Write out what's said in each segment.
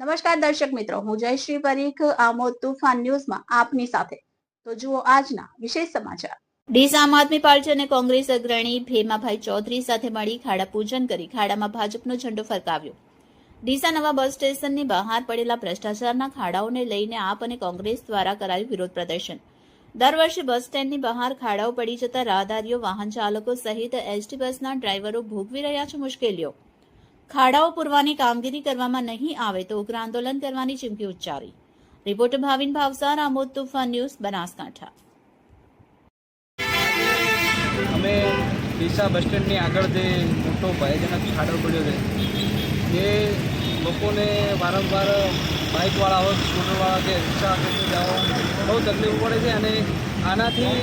નમસ્કાર દર્શક મિત્રો, હું જયશ્રી પરીખ, આમોદ તુફાન ન્યૂઝમાં આપની સાથે. તો જુઓ આજના વિશેષ સમાચાર. ડીસ આમ આદમી પાર્ટી અને કોંગ્રેસ અગ્રણી ભેમાભાઈ ચૌધરી સાથે મળી ખાડા પૂજન કરી ખાડામાં ભાજપનો ઝંડો ફરકાવ્યો. ડીસા નવા બસ સ્ટેશનની બહાર પડેલા ભ્રષ્ટાચારના ખાડાઓને લઈને આપ અને કોંગ્રેસ દ્વારા કરાયું વિરોધ પ્રદર્શન. દર વર્ષે બસ સ્ટેન્ડની બહાર ખાડાઓ પડી જતા રાહદારીઓ વાહન ચાલકો સહિત એસટી બસના ડ્રાઈવરો ભોગવી રહ્યા છે મુશ્કેલીઓ. ખાડાઓ પૂરવાની કામગીરી કરવામાં નહીં આવે તો ઉગ્ર આંદોલન કરવાની ચીમકી ઉચ્ચારી. Reporter Bhavin Bhavsar, Amod Tufan news, Banaskantha. અમે ડીસા બસ સ્ટેન્ડની આગળ જે મોટો ભયજનક ખાડો પડ્યો છે એ લોકોને વારંવાર બાઇકવાળા હોય, સ્કૂટરવાળા કે રિક્ષા કે તે બહુ તકલીફ પડે છે અને આનાથી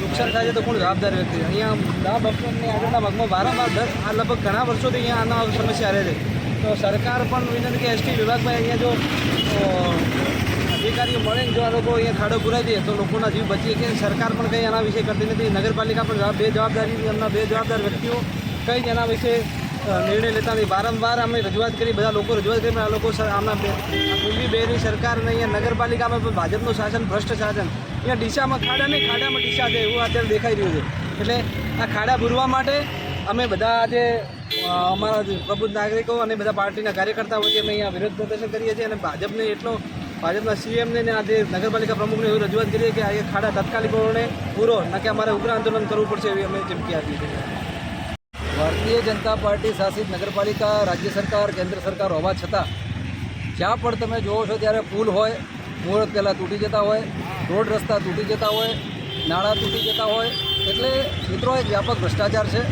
નુકસાન થાય છે તો કોણ જવાબદાર વ્યક્તિ? અહીંયા આ બસ આગળના ભાગમાં વારંવાર દસ, આ લગભગ ઘણા વર્ષોથી અહીંયા આના સમસ્યા રહે છે. તો સરકાર પણ વિનંતી કે એસટી વિભાગમાં અહીંયા જો અધિકારીઓ મળે ને જો આ લોકો અહીંયા ખાડો પુરાઈ દે તો લોકોના જીવ બચી કે સરકાર પણ કંઈ એના વિશે કરતી નથી. નગરપાલિકા પણ બે જવાબદારી, એમના બે જવાબદાર વ્યક્તિઓ કંઈ જ એના વિશે નિર્ણય લેતા નથી વારંવાર અમે રજૂઆત કરી, બધા લોકો રજૂઆત કરી, આ લોકો આમના પૂર્વી બેની સરકાર અને અહીંયા નગરપાલિકામાં પણ ભાજપનું શાસન, ભ્રષ્ટ શાસન. અહીંયા ડીસામાં ખાડા નહીં ખાડામાં ડીસા છે, એવું અત્યારે દેખાઈ રહ્યું છે. એટલે આ ખાડા ભૂરવા માટે અમે બધા આજે અમારા પ્રબુદ્ધ નાગરિકો અને બધા પાર્ટીના કાર્યકર્તાઓ વચ્ચે અમે અહીંયા વિરોધ પ્રદર્શન કરીએ છીએ અને ભાજપને એટલો, ભાજપના સીએમને ને આજે નગરપાલિકા પ્રમુખને એવી રજૂઆત કરીએ કે આ ખાડા તાત્કાલિક ધોરણે પૂરો, ન અમારે ઉગ્ર આંદોલન કરવું પડશે એવી અમે ચીમકી આપી છે. ભારતીય જનતા પાર્ટી શાસિત નગરપાલિકા, રાજ્ય સરકાર, કેન્દ્ર સરકાર હોવા છતાં, જ્યાં પણ તમે જુઓ છો ત્યારે પુલ હોય મુહૂર્ત પહેલાં તૂટી જતા હોય, રોડ રસ્તા તૂટી જતા હોય નાણાં તૂટી જતા હોય, એટલે મિત્રો એક વ્યાપક ભ્રષ્ટાચાર છે.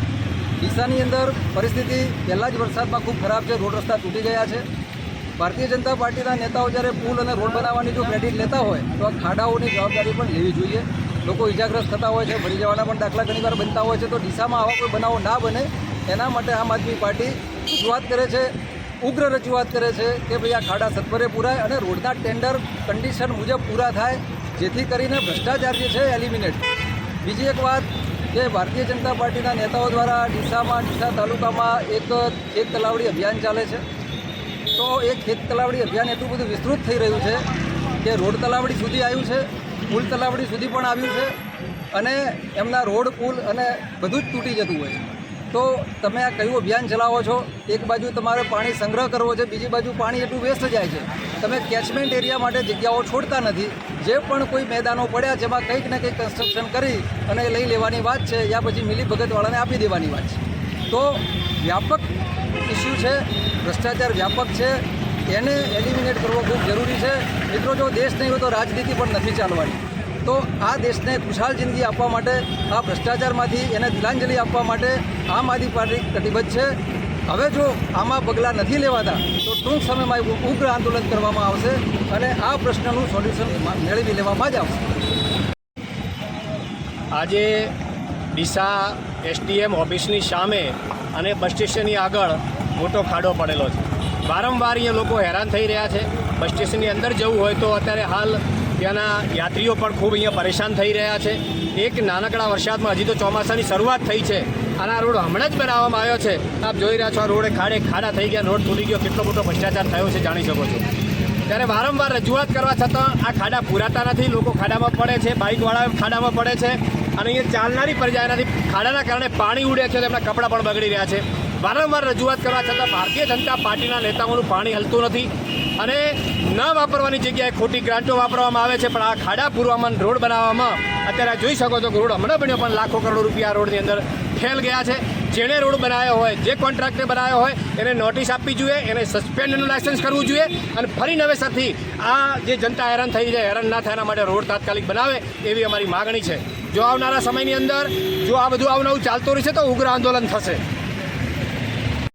ડીસાની અંદર પરિસ્થિતિ પહેલાં જ વરસાદમાં ખૂબ ખરાબ છે, રોડ રસ્તા તૂટી ગયા છે. ભારતીય જનતા પાર્ટીના નેતાઓ જ્યારે પુલ અને રોડ બનાવવાની જો ક્રેડિટ લેતા હોય, તો આ ખાડાઓની જવાબદારી પણ લેવી જોઈએ. લોકો ઇજાગ્રસ્ત થતા હોય છે ભરી જવાના પણ દાખલા ઘણીવાર બનતા હોય છે, તો ડીસામાં આવા કોઈ બનાવો ના બને. એના માટે આમ આદમી પાર્ટી રજૂઆત કરે છે, ઉગ્ર રજૂઆત કરે છે કે ભાઈ આ ખાડા સત્વરે પૂરાય અને રોડના ટેન્ડર કન્ડિશન મુજબ પૂરા થાય, જેથી કરીને ભ્રષ્ટાચાર જે છે એલિમિનેટ. બીજી એક વાત કે ભારતીય જનતા પાર્ટીના નેતાઓ દ્વારા ડીસામાં, ડીસા તાલુકામાં એક ખેત તલાવડી અભિયાન ચાલે છે. તો એ ખેત તલાવડી અભિયાન એટલું બધું વિસ્તૃત થઈ રહ્યું છે કે રોડ તલાવડી સુધી આવ્યું છે પુલ તલાવડી સુધી પણ આવ્યું છે અને એમના રોડ, પુલ અને બધું જ તૂટી જતું હોય છે. તો તમે આ કયું અભિયાન ચલાવો છો? એક બાજુ તમારે પાણી સંગ્રહ કરવો છે, બીજી બાજુ પાણી એટલું વેસ્ટ જાય છે. તમે કેચમેન્ટ એરિયા માટે જગ્યાઓ છોડતા નથી. જે પણ કોઈ મેદાનો પડ્યા છે એમાં કંઈક ને કંઈક કન્સ્ટ્રક્શન કરી અને લઈ લેવાની વાત છે, યા પછી મિલી ભગતવાળાને આપી દેવાની વાત છે. તો વ્યાપક ઇસ્યુ છે, ભ્રષ્ટાચાર વ્યાપક છે એને એલિમિનેટ કરવો ખૂબ જરૂરી છે. મિત્રો, જો દેશ નહીં હોય તો રાજનીતિ પણ નથી ચાલવાની. તો આ દેશને ખુશહાલ જિંદગી આપવા માટે, આ ભ્રષ્ટાચારમાંથી એને તિલાંજલિ આપવા માટે આમ આદમી પાર્ટી કટિબદ્ધ છે. હવે જો આમાં પગલાં નથી લેવાતા, તો ટૂંક સમયમાં ઉગ્ર આંદોલન કરવામાં આવશે અને આ પ્રશ્નનું સોલ્યુશન મેળવી લેવામાં જ આવશે. આજે ડીસા એસડીએમ ઓફિસની સામે અને બસ સ્ટેશનની આગળ મોટો ખાડો પડેલો છે. વારંવાર અહીંયા લોકો હેરાન થઈ રહ્યા છે. બસ સ્ટેશનની અંદર જવું હોય તો અત્યારે હાલ ત્યાંના યાત્રીઓ પણ ખૂબ અહીંયા પરેશાન થઈ રહ્યા છે. એક નાનકડા વરસાદમાં હજી તો ચોમાસાની શરૂઆત થઈ છે. અને આ રોડ હમણાં જ બનાવવામાં આવ્યો છે. આપ જોઈ રહ્યા છો આ રોડે ખાડે ખાડા થઈ ગયા રોડ તૂટી ગયો. કેટલો મોટો ભ્રષ્ટાચાર થયો છે જાણી શકો છો. ત્યારે વારંવાર રજૂઆત કરવા છતાં આ ખાડા પૂરાતા નથી. લોકો ખાડામાં પડે છે, બાઇકવાળા ખાડામાં પડે છે. અને અહીંયા ચાલનારી પ્રજા એનાથી ખાડાના કારણે પાણી ઉડે છે તેમના કપડાં પણ બગડી રહ્યા છે. વારંવાર રજૂઆત કરવા છતાં ભારતીય જનતા પાર્ટીના નેતાઓનું પાણી હલતું નથી અને ન વાપરવાની જગ્યાએ ખોટી ગ્રાન્ટો વાપરવામાં આવે છે, પણ આ ખાડા પૂરવામાં રોડ બનાવવામાં અત્યારે જોઈ શકો છો કે રોડ હમણાં બન્યો, પણ લાખો કરોડ રૂપિયા રોડની અંદર ખેલ ગયા છે. જેણે રોડ બનાવ્યો હોય, જે કોન્ટ્રાક્ટે બનાવ્યો હોય, એને નોટિસ આપવી જોઈએ, એને સસ્પેન્ડનું લાયસન્સ કરવું જોઈએ અને ફરી નવેસરથી આ જે જનતા હેરાન થઈ જાય હેરાન ના થાય એના માટે રોડ તાત્કાલિક બનાવે એવી અમારી માગણી છે. જો આવનારા સમયની અંદર જો આ બધું આવનારું ચાલતું રહેશે તો ઉગ્ર આંદોલન થશે.